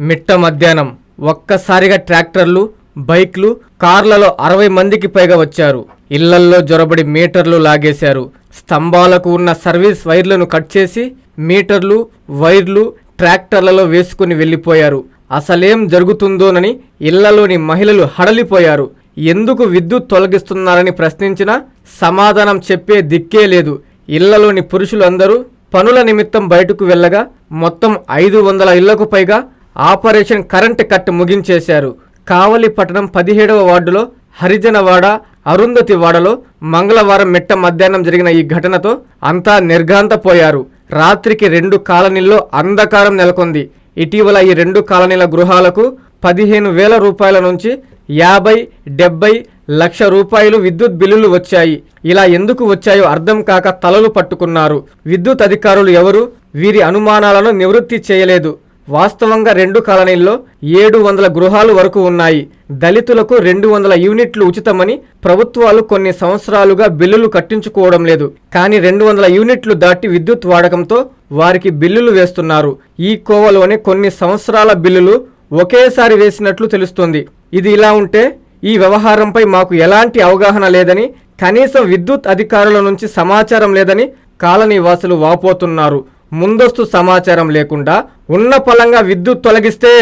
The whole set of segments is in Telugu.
మిట్ట మధ్యాహ్నం ఒక్కసారిగా ట్రాక్టర్లు బైక్లు కార్లలో అరవై మందికి పైగా వచ్చారు. ఇళ్ళల్లో జొరబడి మీటర్లు లాగేశారు. స్తంభాలకు ఉన్న సర్వీస్ వైర్లను కట్ చేసి మీటర్లు వైర్లు ట్రాక్టర్లలో వేసుకుని వెళ్ళిపోయారు. అసలేం జరుగుతుందోనని ఇళ్ళలోని మహిళలు హడలిపోయారు. ఎందుకు విద్యుత్ తొలగిస్తున్నారని ప్రశ్నించినా సమాధానం చెప్పే దిక్కే లేదు. ఇళ్ళలోని పురుషులు అందరూ పనుల నిమిత్తం బయటకు వెళ్ళగా మొత్తం ఐదు వందల ఇళ్ళకు పైగా ఆపరేషన్ కరెంట్ కట్ ముగించేశారు. కావలి పట్టణం పదిహేడవ వార్డులో హరిజనవాడ అరుంధతి వాడలో మంగళవారం మిట్ట మధ్యాహ్నం జరిగిన ఈ ఘటనతో అంతా నిర్ఘాంతపోయారు. రాత్రికి రెండు కాలనీల్లో అంధకారం నెలకొంది. ఇటీవల ఈ రెండు కాలనీల గృహాలకు పదిహేను వేల రూపాయల నుంచి యాభై డెబ్బై లక్ష రూపాయలు విద్యుత్ బిల్లులు వచ్చాయి. ఇలా ఎందుకు వచ్చాయో అర్థం కాక తలలు పట్టుకున్నారు. విద్యుత్ అధికారులు ఎవరు? వీరి అనుమానాలను నివృత్తి చేయలేదు. వాస్తవంగా రెండు కాలనీల్లో ఏడు వందల గృహాలు వరకు ఉన్నాయి. దళితులకు రెండు వందల యూనిట్లు ఉచితమని ప్రభుత్వాలు కొన్ని సంవత్సరాలుగా బిల్లులు కట్టించుకోవడం లేదు. కానీ రెండు వందల యూనిట్లు దాటి విద్యుత్ వాడకంతో వారికి బిల్లులు వేస్తున్నారు. ఈ కోవలోనే కొన్ని సంవత్సరాల బిల్లులు ఒకేసారి వేసినట్లు తెలుస్తోంది. ఇది ఇలా ఉంటే ఈ వ్యవహారంపై మాకు ఎలాంటి అవగాహన లేదని కనీసం విద్యుత్ అధికారుల నుంచి సమాచారం లేదని కాలనీవాసులు వాపోతున్నారు. ముందస్తు సమాచారం లేకుండా ఉన్న పలంగా విద్యుత్ తొలగిస్తే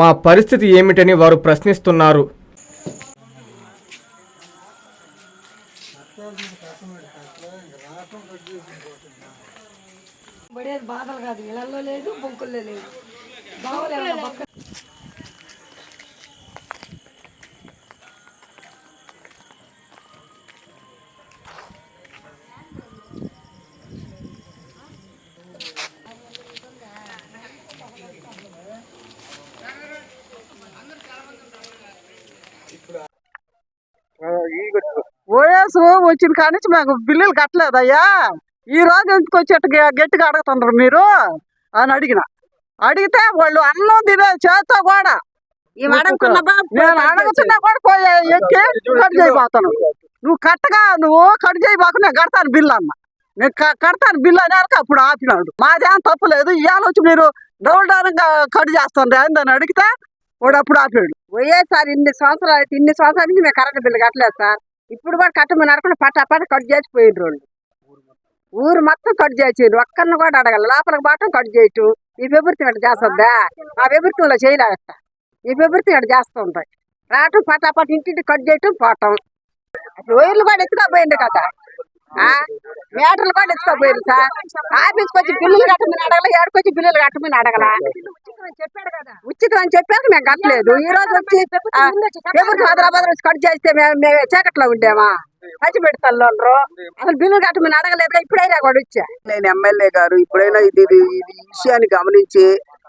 మా పరిస్థితి ఏమిటని వారు ప్రశ్నిస్తున్నారు. బాధలు కాదు. ఇళ్ళల్లో లేదు బొంకుల్లో లేదు. బాగోలేదు ఓఎస్ వచ్చిన కాడి నుంచి మాకు బిల్లులు కట్టలేదయ్యా ఈ రోజు ఎందుకు వచ్చేట్టు గ- గట్టిగా అడుగుతున్నారు మీరు? అని అడిగిన. అడిగితే వాళ్ళు అన్నం తినే చేత్తో కూడా. నేను అడుగుతున్నా కూడా పోయి ఎక్కి కట్ చేయబోతాను నువ్వు కట్టగా నువ్వు కట్ చేయబోక నేను కడతాను బిల్లు అన్న. నేను కడతాను బిల్లు అనేసరికి అప్పుడు ఆపినాడు. మాదేం తప్పు లేదు. ఇవాళ వచ్చి మీరు డౌల్ డౌన్ కట్ చేస్తుంది అని అడిగితే వాడు అప్పుడు ఆపాడు. పోయేసారి ఇన్ని సంవత్సరాలు అయితే ఇన్ని సంవత్సరాల నుంచి మేము కరెంట్ బిల్లు కట్టలేదు సార్. ఇప్పుడు కూడా కట్టమని అడగకుండా పట్టాపట పట్ట కట్ చేసి పోయిండ్రు వాళ్ళు. ఊరు మొత్తం కట్ చేసిండ్రు ఒక్కరిని కూడా అడగల. లోపలికి పోవటం కట్ చేయటం. ఈ ప్రభుత్వం ఇక్కడ చేస్తుందా? ఆ ప్రభుత్వంలో చేయలేదట. ఈ ప్రభుత్వం ఇక్కడ చేస్తుంటాయి. రావటం పట్టాపట పట్ట ఇంటింటి కట్ చేయటం పోవటం. రోయర్లు కూడా ఎత్తుకపోయింది కదా. ఆ? మీటర్లు కూడా ఎత్తుకపోయింది సార్. ఆఫీస్కి వచ్చి బిల్లులు కట్టమని అడగల? ఏడుకొచ్చి బిల్లులు కట్టమని అడగల? ఉచితం అని చెప్పాక మేము కట్టలేదు. ఈ రోజు వచ్చి ప్రభుత్వం హైదరాబాద్ నుంచి కట్ చేస్తే మేము మేము చీకట్లో ఉండేమా? పచ్చి పెడతాను అసలు బిల్లు కట్టమని అడగలేదు ఇప్పుడైనా కూడా వచ్చా నేను ఎమ్మెల్యే గారు ఇప్పుడైనా ఇది విషయాన్ని గమనించి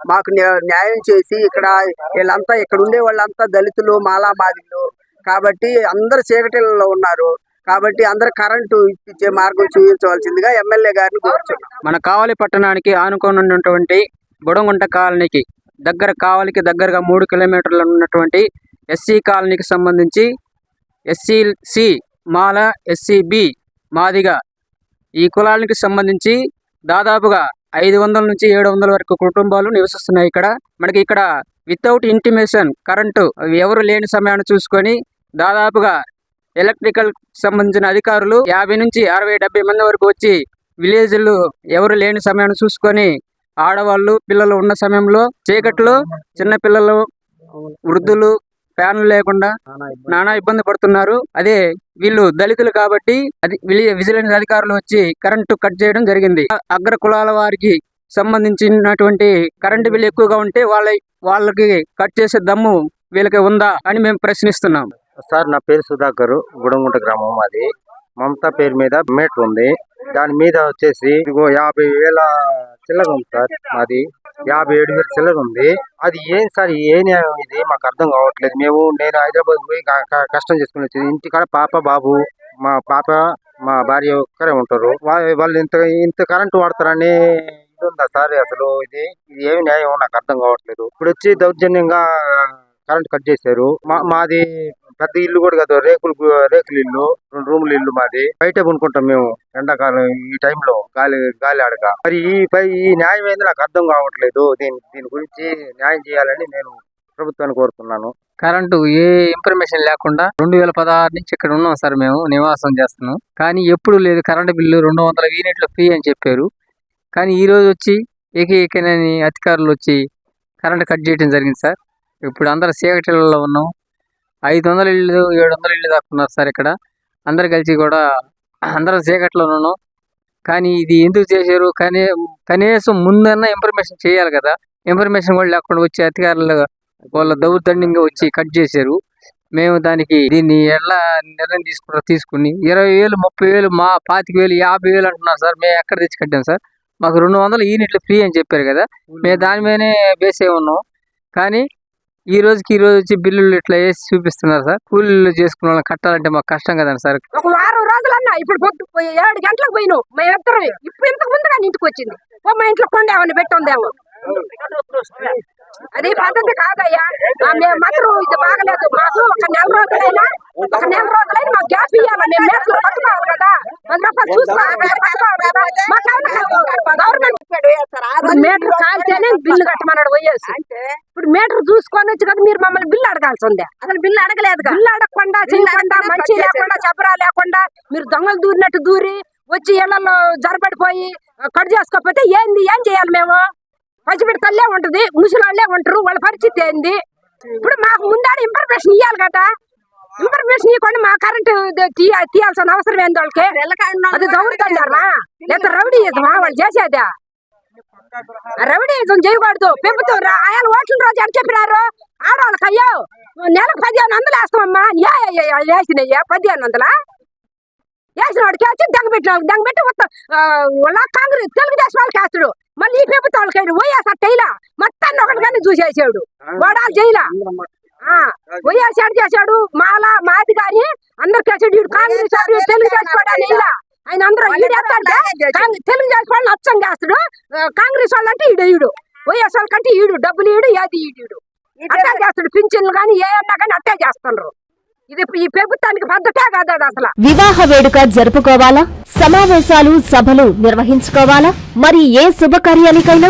మాకు న్యా- న్యాయం చేసి ఇక్కడ వీళ్ళంతా ఇక్కడ ఉండే వాళ్ళంతా దళితులు మాలా మాదిలు కాబట్టి అందరు చీకటిలో ఉన్నారు. కాబట్టి అందరు కరెంటు ఇచ్చే మార్గం చూపించవలసిందిగా ఎమ్మెల్యే గారిని కోరుచున్నాం. మన కావలి పట్టణానికి ఆనుకొని ఉన్నటువంటి బుడంగుంట కాలనీకి దగ్గర కావలికి దగ్గరగా మూడు కిలోమీటర్లు ఉన్నటువంటి ఎస్సీ కాలనీకి సంబంధించి SC C Mala SC B Madiga ఈ కులానికి సంబంధించి దాదాపుగా ఐదు వందల నుంచి ఏడు వందల వరకు కుటుంబాలు నివసిస్తున్నాయి ఇక్కడ. మనకి ఇక్కడ వితౌట్ ఇంటిమేషన్ కరెంటు ఎవరు లేని సమయాన్ని చూసుకొని దాదాపుగా ఎలక్ట్రికల్ సంబంధించిన అధికారులు యాభై నుంచి అరవై డెబ్బై మంది వరకు వచ్చి విలేజ్లు ఎవరు లేని సమయాన్ని చూసుకొని ఆడవాళ్ళు పిల్లలు ఉన్న సమయంలో చీకట్లో చిన్న పిల్లలు వృద్ధులు ఫ్యాన్లు లేకుండా నానా ఇబ్బంది పడుతున్నారు. అదే వీళ్ళు దళితులు కాబట్టి అది విజిలెన్స్ అధికారులు వచ్చి కరెంటు కట్ చేయడం జరిగింది. అగ్ర కులాల వారికి సంబంధించినటువంటి కరెంటు బిల్లు ఎక్కువగా ఉంటే వాళ్ళ వాళ్ళకి కట్ చేసే దమ్ము వీళ్ళకి ఉందా అని మేము ప్రశ్నిస్తున్నాం. సార్ నా పేరు సుధాకర్ గుడంగుంట గ్రామం అది మమతా పేరు మీద మీటర్ ఉంది. దాని మీద వచ్చేసి ఇదిగో యాభై వేల చిల్లర ఉంది సార్. మాది యాభై ఏడు వేలు చిల్లర ఉంది. అది ఏం సార్ ఏ న్యాయం ఇది? మాకు అర్థం కావట్లేదు. మేము నేను హైదరాబాద్ పోయి కష్టం చేసుకుని వచ్చేది. ఇంటికాడ పాప బాబు మా పాప మా భార్య ఒక్కరే ఉంటారు. వాళ్ళు ఇంత ఇంత కరెంట్ వాడతారని ఇది ఉందా సార్ అసలు? ఇది ఇది ఏమి న్యాయం? నాకు అర్థం కావట్లేదు. ఇప్పుడు వచ్చి దౌర్జన్యంగా కరెంట్ కట్ చేశారు. మా మాది పెద్ద ఇల్లు కూడా కదా రేకులు రేకులు ఇల్లు రెండు రూముల ఇల్లు మాది. బయట కొనుక్కుంటాం మేము ఎండాకాలం ఈ టైంలో గాలి గాలి ఆడక. మరి ఈ పై ఈ న్యాయం ఏంది నాకు అర్థం కావట్లేదు. దీని దీని గురించి న్యాయం చేయాలని నేను ప్రభుత్వాన్ని కోరుతున్నాను. కరెంటు ఏ ఇన్ఫర్మేషన్ లేకుండా రెండు వేల పదహారు నుంచి ఇక్కడ ఉన్నాం సార్ మేము నివాసం చేస్తున్నాం. కానీ ఎప్పుడు లేదు కరెంటు బిల్లు రెండు వందల యూనిట్లు ఫ్రీ అని చెప్పారు. కానీ ఈ రోజు వచ్చి ఏకైకనని అధికారులు వచ్చి కరెంట్ కట్ చేయడం జరిగింది సార్. ఇప్పుడు అందరు చీకటిలో ఉన్నాం. ఐదు వందల ఇల్లు ఏడు వందల ఇల్లు దాకా ఉన్నారు సార్ ఇక్కడ. అందరు కలిసి కూడా అందరం చీకట్లోనూ కానీ ఇది ఎందుకు చేశారు? కానీ కనీసం ముందన్న ఇన్ఫర్మేషన్ చేయాలి కదా. ఇన్ఫర్మేషన్ కూడా లేకుండా వచ్చి అధికారులు వాళ్ళ దౌర్జన్యంగా వచ్చి కట్ చేశారు. మేము దానికి దీన్ని ఎలా నిర్ణయం తీసుకుంటారో తీసుకుని ఇరవై వేలు ముప్పై వేలు మా పాతిక వేలు యాభై వేలు అంటున్నారు సార్. మేము ఎక్కడ తెచ్చి కట్టాం సార్? మాకు రెండు వందల యూనిట్లు ఫ్రీ అని చెప్పారు కదా. మేము దాని మీదనే అయి ఉన్నాం. కానీ ఈ రోజుకి ఈ రోజు వచ్చి బిల్లులు ఇట్లా వేసి చూపిస్తున్నారు సార్. కూలీలు చేసుకున్న వాళ్ళని కట్టాలంటే మాకు కష్టం కదండి సార్. ఒక వారం రోజులన్నా ఇప్పుడు పొద్దు పోయి ఏడు గంటలకు పోయినావు. మేమిద్దరం ఇప్పుడు ఇంతకు ముందుగా ఇంటికి వచ్చింది. మా ఇంట్లో కొండ ఏమన్నా పెట్టుందేమో. అది పద్ధతి కాదయ్యా. మేము మాత్రం ఇది బాగలేదు. మాకు ఒక నెల రోజులైనా ఒక నెల రోజులైనా మాకు గ్యాప్ ఇవ్వాలి మేము మేట్లు కట్టుకోవాలి కదా. పది రూపాయలు చూసుకోవాలి గవర్నమెంట్ మీటర్ కాలితేనే బిల్లు కట్టమన్నాడు పోయేసి ఇప్పుడు మీటర్ చూసుకొని వచ్చి కదా మీరు మమ్మల్ని బిల్లు అడగాల్సి ఉంది అసలు బిల్లు అడగలేదు బిల్లు అడగకుండా చేయకుండా మంచి లేకుండా చెప్పరా లేకుండా మీరు దొంగలు దూరినట్టు దూరి వచ్చి ఇళ్ళలో జరబడిపోయి కట్ చేసుకోకపోతే ఏంది ఏం చేయాలి మేము? పసిబిడ్డ తల్లే ఉంటది ముసలాళ్ళే ఉంటారు వాళ్ళ పరిస్థితి ఏంది? ఇప్పుడు మాకు ముందాడ ఇన్ఫర్మేషన్ ఇవ్వాలి కదా. ఇన్ఫర్మేషన్ ఇవ్వకుండా మా కరెంట్ తీయాల్సిన అవసరం ఏంది వాళ్ళకి? అది దౌర్జన్యమా? లేదా రౌడీయిజమా? వాళ్ళు చేసేదా? రౌడీయిజం చేయకూడదు పెంపుతాం ఆయన ఓట్లు రోజు అని చెప్పినారు. ఆడవాళ్ళకి అయ్యో నెలకు పదిహేను వందలు వేస్తామమ్మా. యా వేసినయ్యా పదిహేను వందలా? వేసిన వాడికి వచ్చి దెంగబెట్టిన దెంగబెట్టి వాళ్ళ కాంగ్రెస్ తెలుగుదేశం వాళ్ళకి వేస్తాడు. మళ్ళీ ఈ ప్రభుత్వం వాళ్ళకి పోయేసా అట్టయిలా మొత్తాన్ని ఒకటిగానే చూసేసాడు. వాడాలు చేయలా పోయేసాడు చేశాడు. మాల మాది కానీ అందరికి వేసాడు. కాంగ్రెస్ తెలుగుదేశం కూడా ఆయన అందరూ కాంగ్రెస్- తెలుగుదేశం వాళ్ళని అచ్చం చేస్తాడు. కాంగ్రెస్ వాళ్ళు అంటే ఈడు ఈడు. వైఎస్ వాళ్ళకంటే ఈడు. డబ్బులు ఈడు ఏది ఈడు ఈడు. అట్టే చేస్తాడు. పింఛన్లు కానీ ఏ అన్నా కానీ అట్టే చేస్తుండ్రు. ఇది ఈ ప్రభుత్వానికి పద్ధతే కాదు అది అసలు. వివాహ వేడుక జరుపుకోవాలా? సమావేశాలు సభలు నిర్వహించుకోవాలా? మరి ఏ శుభకార్యానికైనా